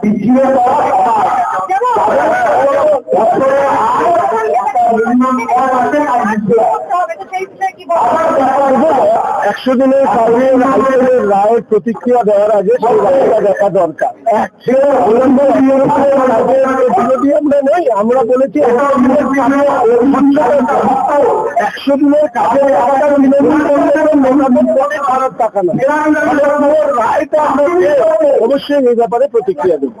পিছিয়ে পড়া বছরে আর আছে আর জিতবে একশো দিনের হাইকোর্টের রায়ের প্রতিক্রিয়া দেওয়ার আগে সেই রায়টা দেখা দরকার। বিরোধী আমরা নেই আমরা বলেছি একশো দিনের কাজে একটা বিনোদন করলে মোটামুটি কোটি খারাপ টাকা না রায়টা আমরা অবশ্যই এই ব্যাপারে প্রতিক্রিয়া দেবো।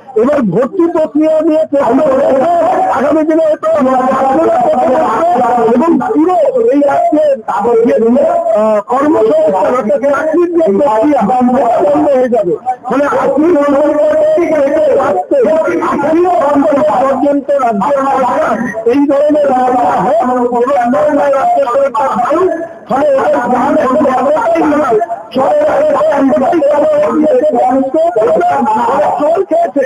এবার ভর্তি প্রক্রিয়া নিয়ে। আগামী দিনে এবং পুরো এই রাজ্যের কর্মসংস্থান হয়ে যাবে। মানে পর্যন্ত এই ধরনের খেয়েছে।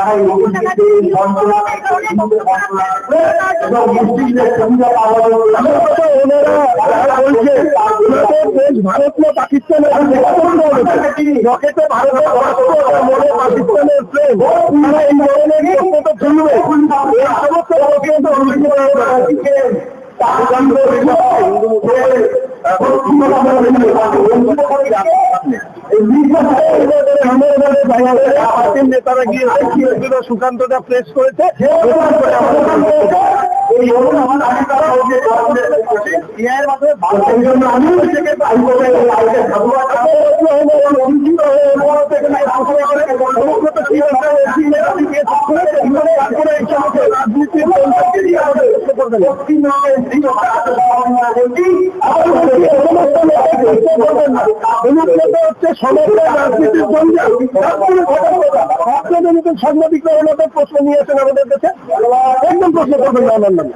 সমাজে বড় ভূমিকা আমি অভিযোগ বলছে দেশ ভারত না পাকিস্তানের রকেটে ভারতের মনে পাকিস্তানের প্রেম। এই ধরনের প্রশ্ন এই সমস্ত লোকে তো পার্টির নেতারা গিয়ে সুকান্তটা প্রেস করেছে এই হচ্ছে সমগ্র রাজনীতির জঞ্জাল। আপনাদের মতন সাংবাদিকরা ওনাদের প্রশ্ন নিয়েছেন আমাদের কাছে। একদম প্রশ্ন করবেন না আমার নামে